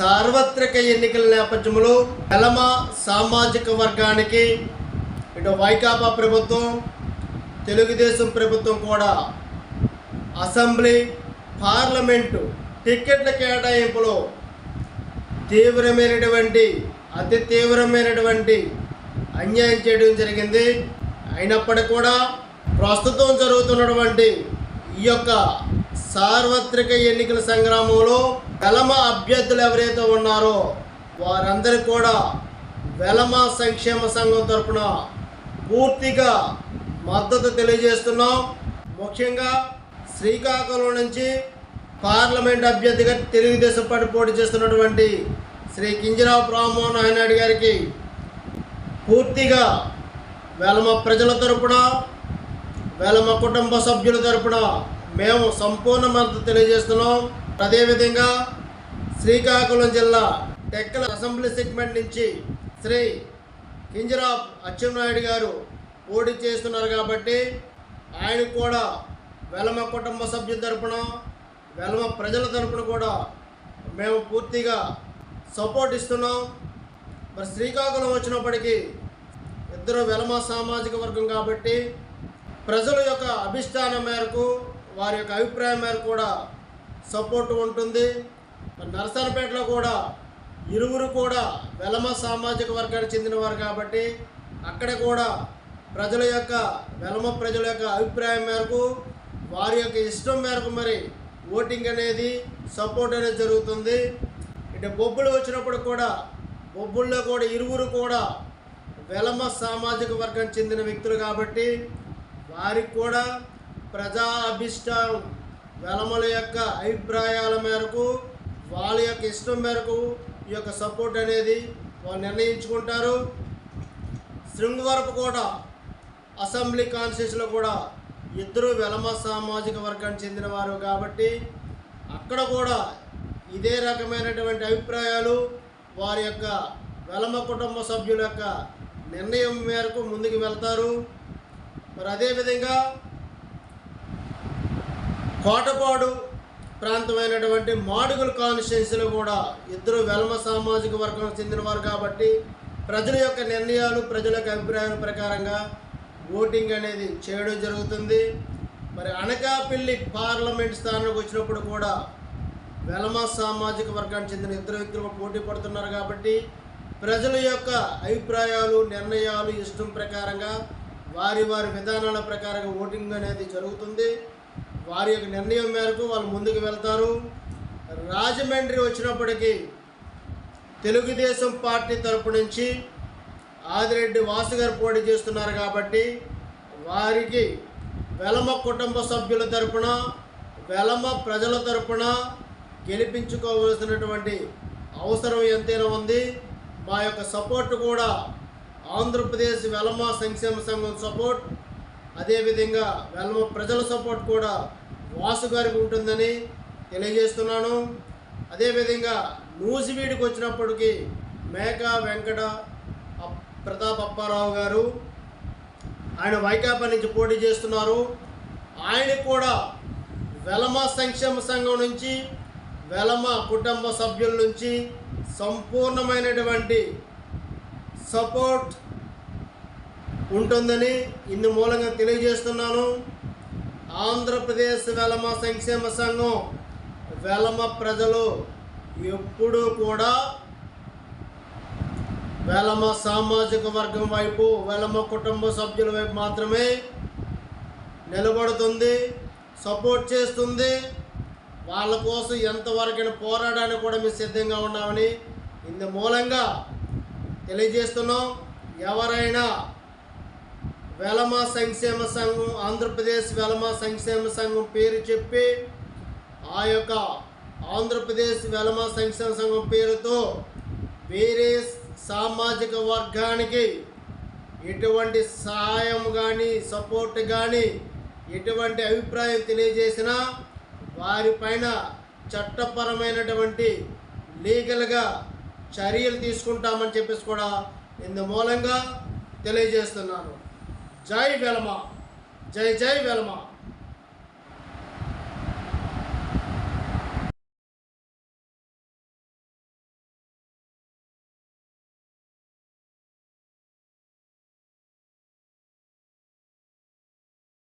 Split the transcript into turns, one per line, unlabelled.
సార్వత్రిక ఎన్నికల నేపథ్యంలో వెలమ సామాజిక వర్గానికి ఇటు వైకాపా ప్రభుత్వం తెలుగుదేశం ప్రభుత్వం కూడా అసెంబ్లీ పార్లమెంటు టిక్కెట్ల కేటాయింపులో తీవ్రమైనటువంటి అతి తీవ్రమైనటువంటి అన్యాయం చేయడం జరిగింది. అయినప్పటికీ కూడా ప్రస్తుతం జరుగుతున్నటువంటి ఈ యొక్క సార్వత్రిక ఎన్నికల సంగ్రామంలో వెలమ అభ్యర్థులు ఎవరైతే ఉన్నారో వారందరికీ కూడా వెలమ సంక్షేమ సంఘం తరపున పూర్తిగా మద్దతు తెలియజేస్తున్నాం. ముఖ్యంగా శ్రీకాకుళం నుంచి పార్లమెంట్ అభ్యర్థిగా తెలుగుదేశం పార్టీ పోటీ చేస్తున్నటువంటి శ్రీ కింజరావు రామ్మోహన్ నాయుడు గారికి పూర్తిగా వెలమ ప్రజల తరపున వెలమ కుటుంబ సభ్యుల తరపున మేము సంపూర్ణ మద్దతు తెలియజేస్తున్నాం. అదేవిధంగా శ్రీకాకుళం జిల్లా టెక్కల అసెంబ్లీ సెగ్మెంట్ నుంచి శ్రీ కింజరాప్ అచ్చెన్నాయుడు గారు పోటీ చేస్తున్నారు కాబట్టి ఆయన కూడా వెలమ కుటుంబ సభ్యుల తరపున వెలమ ప్రజల తరపున కూడా మేము పూర్తిగా సపోర్ట్ ఇస్తున్నాం. మరి శ్రీకాకుళం వచ్చినప్పటికీ ఇద్దరు వెలమ సామాజిక వర్గం కాబట్టి ప్రజల యొక్క అభిష్టానం మేరకు వారి యొక్క అభిప్రాయం మేరకు కూడా సపోర్ట్ ఉంటుంది. నర్సరపేటలో నరసనపేటలో కూడా ఇరువురు కూడా వెలమ సామాజిక వర్గానికి చెందినవారు కాబట్టి అక్కడ కూడా ప్రజల యొక్క వెలమ ప్రజల యొక్క అభిప్రాయం మేరకు వారి యొక్క ఇష్టం మేరకు మరి ఓటింగ్ అనేది సపోర్ట్ అనేది జరుగుతుంది. ఇటు బొబ్బులు వచ్చినప్పుడు కూడా బొబ్బుల్లో కూడా ఇరువురు కూడా వెలమ సామాజిక వర్గానికి చెందిన వ్యక్తులు కాబట్టి వారికి కూడా ప్రజా అభిష్టం వెలమల యొక్క అభిప్రాయాల మేరకు వాళ్ళ యొక్క ఇష్టం మేరకు ఈ యొక్క సపోర్ట్ అనేది వాళ్ళు నిర్ణయించుకుంటారు. శృంగవరపు కూడా అసెంబ్లీ కాన్స్టిట్యూషన్లో కూడా ఇద్దరు వెలమ సామాజిక వర్గానికి చెందినవారు కాబట్టి అక్కడ కూడా ఇదే రకమైనటువంటి అభిప్రాయాలు వారి యొక్క వెలమ కుటుంబ సభ్యుల యొక్క నిర్ణయం మేరకు ముందుకు వెళ్తారు. మరి అదేవిధంగా కోటపాడు ప్రాంతమైనటువంటి మాడుగుల కాన్స్టిట్యున్సీలో కూడా ఇద్దరు వెలమ సామాజిక వర్గం చెందినవారు కాబట్టి ప్రజల యొక్క నిర్ణయాలు ప్రజల యొక్క అభిప్రాయాల ప్రకారంగా ఓటింగ్ అనేది చేయడం జరుగుతుంది. మరి అనకాపల్లి పార్లమెంట్ స్థానానికి వచ్చినప్పుడు కూడా వెలమ సామాజిక వర్గానికి చెందిన ఇద్దరు వ్యక్తులు పోటీ పడుతున్నారు కాబట్టి ప్రజల యొక్క అభిప్రాయాలు నిర్ణయాలు ఇష్టం ప్రకారంగా వారి వారి విధానాల ప్రకారంగా ఓటింగ్ అనేది జరుగుతుంది. వారి యొక్క నిర్ణయం మేరకు వాళ్ళు ముందుకు వెళ్తారు. రాజమండ్రి వచ్చినప్పటికీ తెలుగుదేశం పార్టీ తరపు నుంచి ఆదిరెడ్డి వాసు గారు పోటీ చేస్తున్నారు కాబట్టి వారికి వెలమ కుటుంబ సభ్యుల తరపున వెలమ ప్రజల తరపున గెలిపించుకోవలసినటువంటి అవసరం ఎంతైనా ఉంది. మా యొక్క సపోర్ట్ కూడా ఆంధ్రప్రదేశ్ వెలమ సంక్షేమ సంఘం సపోర్ట్ అదేవిధంగా వెల్మ ప్రజల సపోర్ట్ కూడా వాసు గారికి ఉంటుందని తెలియజేస్తున్నాను. అదేవిధంగా నూజివీడికి వచ్చినప్పటికీ మేకా వెంకట అప్- ప్రతాప్ అప్పారావు గారు ఆయన వైకాపా నుంచి పోటీ చేస్తున్నారు. ఆయన కూడా వెలమ సంక్షేమ సంఘం నుంచి వెలమ కుటుంబ సభ్యుల నుంచి సంపూర్ణమైనటువంటి సపోర్ట్ ఉంటుందని ఇందు మూలంగా తెలియజేస్తున్నాను. ఆంధ్రప్రదేశ్ వెలమ సంక్షేమ సంఘం వెలమ ప్రజలు ఎప్పుడూ కూడా వెలమ సామాజిక వర్గం వైపు వెలమ కుటుంబ సభ్యుల వైపు మాత్రమే నిలబడుతుంది సపోర్ట్ చేస్తుంది. వాళ్ళ కోసం ఎంతవరకైనా పోరాడడానికి కూడా మేము సిద్ధంగా ఉన్నామని ఇందు మూలంగా తెలియజేస్తున్నాం. ఎవరైనా వెలమ సంక్షేమ సంఘం ఆంధ్రప్రదేశ్ వెలమ సంక్షేమ సంఘం పేరు చెప్పి ఆ యొక్క ఆంధ్రప్రదేశ్ వెలమ సంక్షేమ సంఘం పేరుతో వేరే సామాజిక వర్గానికి ఎటువంటి సహాయం కానీ సపోర్ట్ కానీ ఎటువంటి అభిప్రాయం తెలియజేసినా వారిపైన చట్టపరమైనటువంటి లీగల్గా చర్యలు తీసుకుంటామని చెప్పేసి కూడా ఇందు మూలంగా తెలియజేస్తున్నాను. జై వెలమ జై జై వెలమ